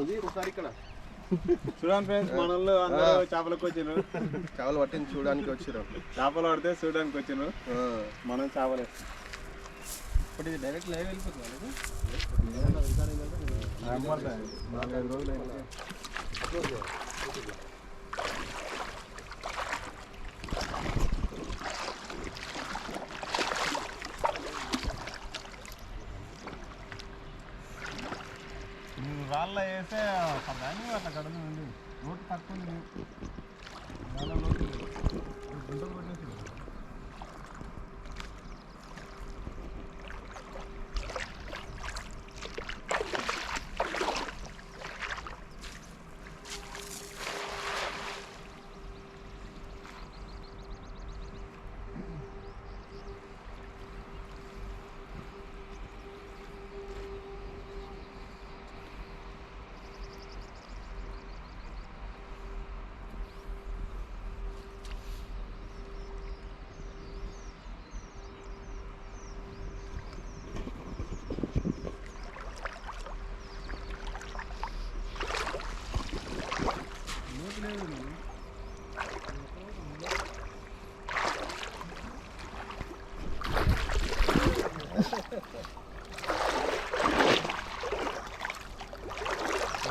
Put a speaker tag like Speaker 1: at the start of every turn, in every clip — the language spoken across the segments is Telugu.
Speaker 1: ఉంది ఒకసారి ఇక్కడ.
Speaker 2: చూడండి ఫ్రెండ్స్ మనల్లో అందరూ చేపలకు వచ్చిన
Speaker 1: చేపలు పట్టింది చూడడానికి వచ్చారు
Speaker 2: చేపలు పడితే చూడడానికి వచ్చిన మనం చేపలు.
Speaker 1: ఇప్పుడు ఇది డైరెక్ట్ లైవ్ వెళ్ళిపోతుంది
Speaker 2: వేస్తే దాన్ని అట్లా కడదు అండి రోడ్డు తక్కువ ఉంది. రాళ్ళ గుంటలు కొట్టేసి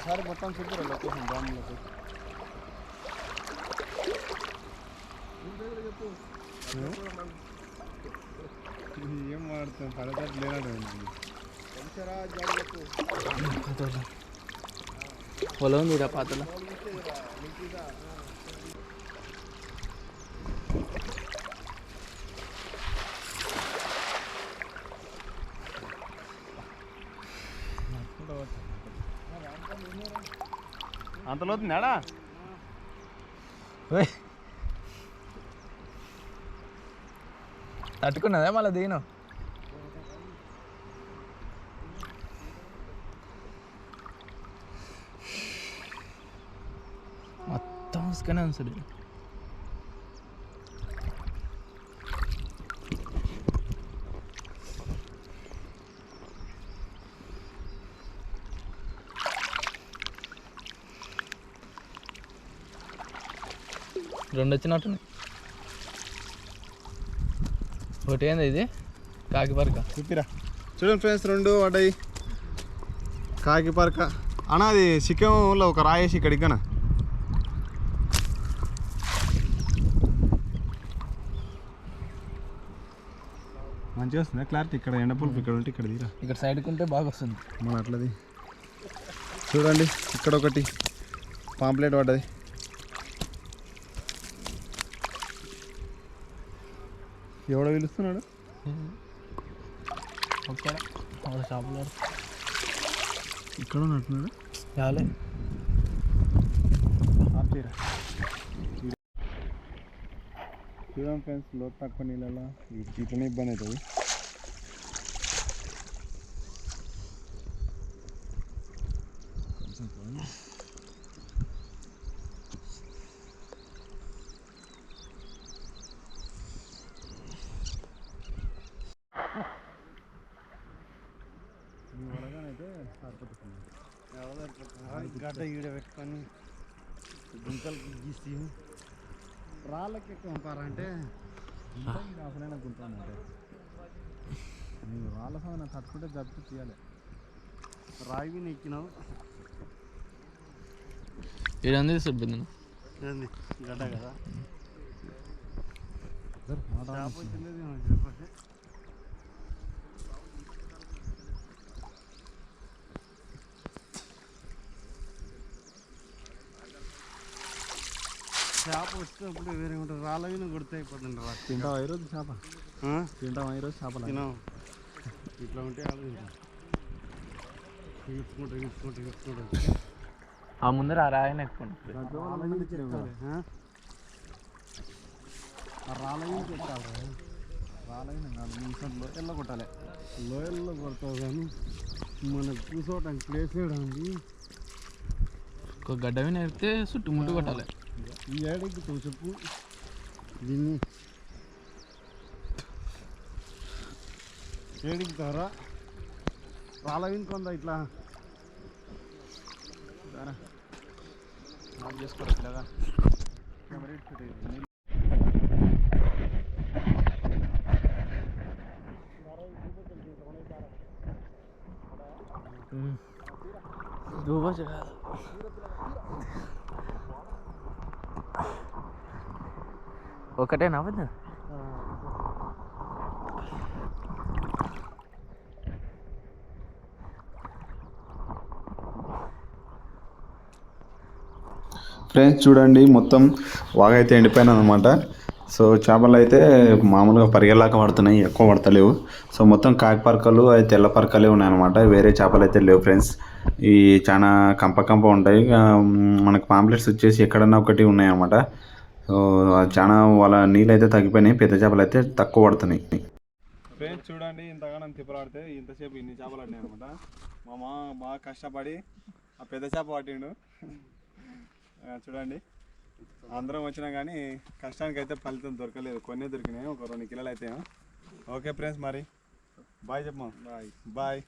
Speaker 2: ఒకసారి మొత్తం చూద్దరు లొకేషన్ బాంబు లొకేషన్ ఏం మాడుతాం పడతట్టు లేనట్టు
Speaker 3: పొలం ఉంది పాతలో
Speaker 2: అంత లోతుందాడా
Speaker 3: తట్టుకున్నదే మళ్ళీ దిగిన మొత్తం ఉసుకనే ఉంది రెండు వచ్చినట్టున్నాయి ఒకటి ఏంది ఇది? కాకి పరక.
Speaker 2: చూపిరా. చూడండి ఫ్రెండ్స్ రెండు పడ్డాయి. కాకి పరక. అన్న అది సిక్కింలో ఒక రాయేసి ఇక్కడ ఇగ్గన మంచిగా వస్తుంది? క్లారిటీ ఇక్కడ ఎండపూలు ఇక్కడ ఉంటే ఇక్కడ తీరా.
Speaker 3: ఇక్కడ సైడ్కి ఉంటే బాగా వస్తుంది.
Speaker 2: మన అట్లది. చూడండి ఇక్కడ ఒకటి. పాంప్లెట్ పడ్డది. ఎవడో పిలుస్తున్నాడు?
Speaker 3: ఒక్కడ ఒక షాపులో
Speaker 2: ఇక్కడ ఉన్నట్టున్నాడు
Speaker 3: చాలే
Speaker 2: ఆపిరా. చూడండి ఫ్రెండ్స్ లోతు తక్కువ నీళ్ళలో ఇట్లనే ఇబ్బంది అవుతుంది.
Speaker 1: గడ్డ ఈడ పెట్టుకొని గుంతలకి గీసి రాళ్ళకి ఎక్కువ పంపారంటే
Speaker 2: అసలైన గుంట అంటే వాళ్ళ సమయం తట్టుకుంటే జరుపు తీయాలి
Speaker 1: రాయి ఎక్కినావు
Speaker 3: ఏడంది సుబ్బింది
Speaker 1: గడ్డ కదా
Speaker 2: మాట
Speaker 1: చేప వచ్చినప్పుడు వేరే ఉంటుంది రాళ్ళ మీద కొడితే అయిపోతుంది రా
Speaker 2: తింటావా ఈరోజు చేప? తింటావా ఈరోజు చేపలు?
Speaker 1: తినాం ఇట్లా ఉంటే ఆలోచించాం ఇగుచ్చుకుంటూ ఇగుచ్చుకుంటూ ఇగుచ్చుకుంటూ
Speaker 3: ఆ ముందర ఆ రాయన
Speaker 1: చెప్తారు ఆ? ఆ రాళ్ళ మీద చెప్తారు
Speaker 2: రాలైన కాదు నిమిషం లోయల్లో కొట్టాలి.
Speaker 1: లోయల్లో కొడతావు కానీ మనకు కూర్చోవటానికి ప్లేస్ ఏడండి
Speaker 3: ఒక గడ్డ మీద ఎక్కితే చుట్టుముట్టు కొట్టాలి.
Speaker 1: ఈ ఏడకి తూ చెప్పు దీన్ని ఏడికి తవరా రాళ్ళ వినుకుందా ఇట్లా?
Speaker 2: చేసుకోవచ్చు చేసుకోరా పిల్లగా?
Speaker 3: దూబా ఒకటే నవ్వద్దు.
Speaker 4: ఫ్రెండ్స్ చూడండి మొత్తం వాగైతే ఎండిపోయిన అనమాట సో చేపలు అయితే మామూలుగా పరిగెల్లాక పడుతున్నాయి ఎక్కువ పడతలేవు. సో మొత్తం కాకి పరకలు అవి తెల్ల పరకలే ఉన్నాయన్నమాట. వేరే చేపలు అయితే లేవు ఫ్రెండ్స్ ఈ చాలా కంప కంప ఉంటాయి మనకు పాంప్లెట్స్ వచ్చేసి ఎక్కడన్నా ఒకటి ఉన్నాయన్నమాట. చాలా వాళ్ళ నీళ్ళు అయితే తగ్గిపోయినాయి పెద్ద చేపలు అయితే తక్కువ పడుతున్నాయి.
Speaker 2: ఫ్రెండ్స్ చూడండి ఇంతగానం తిప్పలాడితే ఇంతసేపు ఇన్ని చేపలు పడినాయి అనమాట. మా మామ బాగా కష్టపడి ఆ పెద్ద చేప పట్టిండు. చూడండి. అందరం వచ్చినా కానీ కష్టానికి అయితే ఫలితం దొరకలేదు. కొన్ని దొరికినాయి ఒక రెండు కిలోలు అయితే ఓకే ఫ్రెండ్స్ మరి. బాయ్ చెప్పమా బాయ్. బాయ్.